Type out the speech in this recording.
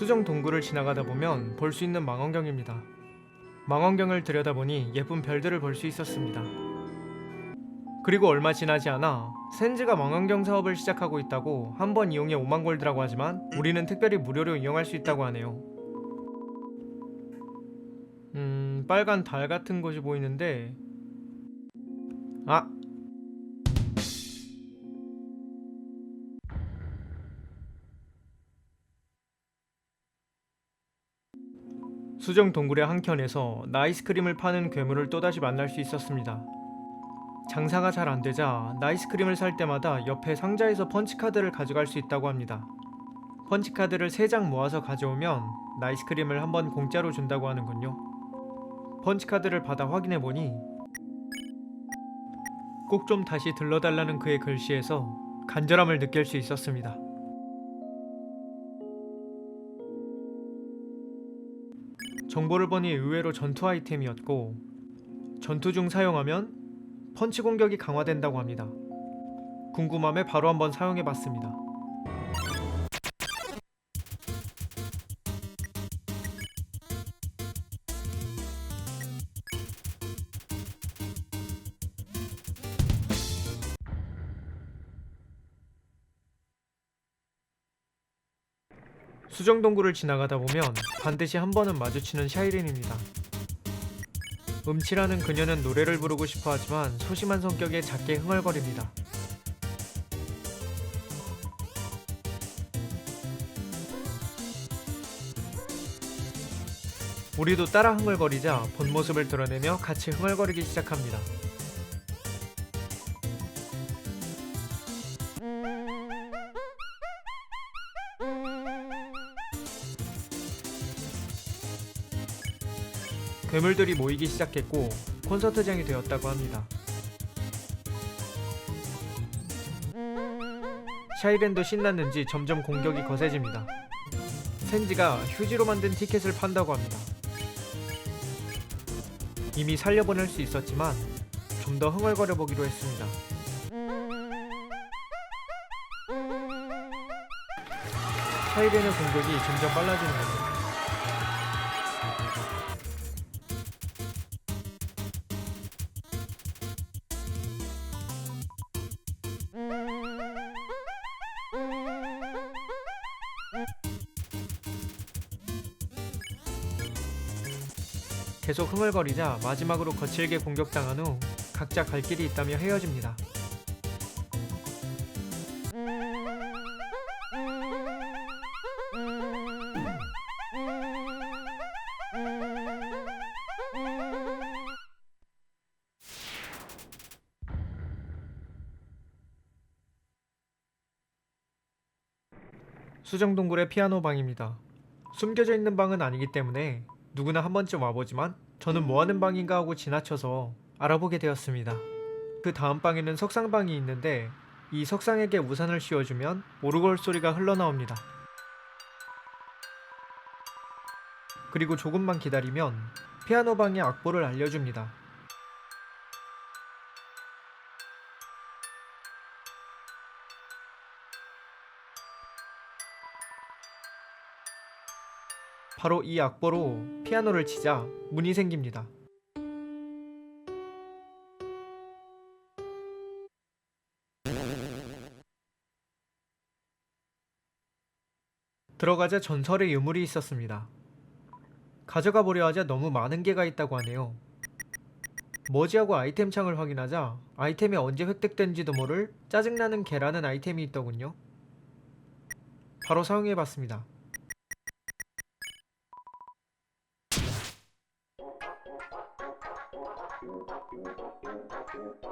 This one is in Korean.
수정 동굴을 지나가다 보면 볼 수 있는 망원경입니다. 망원경을 들여다보니 예쁜 별들을 볼 수 있었습니다. 그리고 얼마 지나지 않아 센즈가 망원경 사업을 시작하고 있다고 한 번 이용에 5만 골드라고 하지만 우리는 특별히 무료로 이용할 수 있다고 하네요. 음, 빨간 달 같은 것이 보이는데 아, 수정 동굴의 한켠에서 나이스크림을 파는 괴물을 또다시 만날 수 있었습니다. 장사가 잘 안 되자 나이스크림을 살 때마다 옆에 상자에서 펀치카드를 가져갈 수 있다고 합니다. 펀치카드를 3장 모아서 가져오면 나이스크림을 한번 공짜로 준다고 하는군요. 펀치카드를 받아 확인해 보니 꼭 좀 다시 들러달라는 그의 글씨에서 간절함을 느낄 수 있었습니다. 정보를 보니 의외로 전투 아이템이었고 전투 중 사용하면 펀치 공격이 강화된다고 합니다. 궁금함에 바로 한번 사용해 봤습니다. 수정 동굴을 지나가다 보면 반드시 한 번은 마주치는 샤이린입니다. 음치라는 그녀는 노래를 부르고 싶어 하지만 소심한 성격에 작게 흥얼거립니다. 우리도 따라 흥얼거리자 본 모습을 드러내며 같이 흥얼거리기 시작합니다. 괴물들이 모이기 시작했고 콘서트장이 되었다고 합니다. 샤이렌도 신났는지 점점 공격이 거세집니다. 센지가 휴지로 만든 티켓을 판다고 합니다. 이미 살려보낼 수 있었지만 좀 더 흥얼거려 보기로 했습니다. 샤이렌의 공격이 점점 빨라지는 겁니다. 계속 흥얼거리자 마지막으로 거칠게 공격당한 후 각자 갈 길이 있다며 헤어집니다. 수정동굴의 피아노 방입니다. 숨겨져 있는 방은 아니기 때문에 누구나 한 번쯤 와보지만 저는 뭐 하는 방인가 하고 지나쳐서 알아보게 되었습니다. 그 다음 방에는 석상방이 있는데 이 석상에게 우산을 씌워주면 오르골 소리가 흘러나옵니다. 그리고 조금만 기다리면 피아노 방의 악보를 알려줍니다. 바로 이 악보로 피아노를 치자 문이 생깁니다. 들어가자 전설의 유물이 있었습니다. 가져가 보려 하자 너무 많은 개가 있다고 하네요. 뭐지 하고 아이템 창을 확인하자 아이템이 언제 획득된지도 모를 짜증나는 개라는 아이템이 있더군요. 바로 사용해 봤습니다. フフフフ。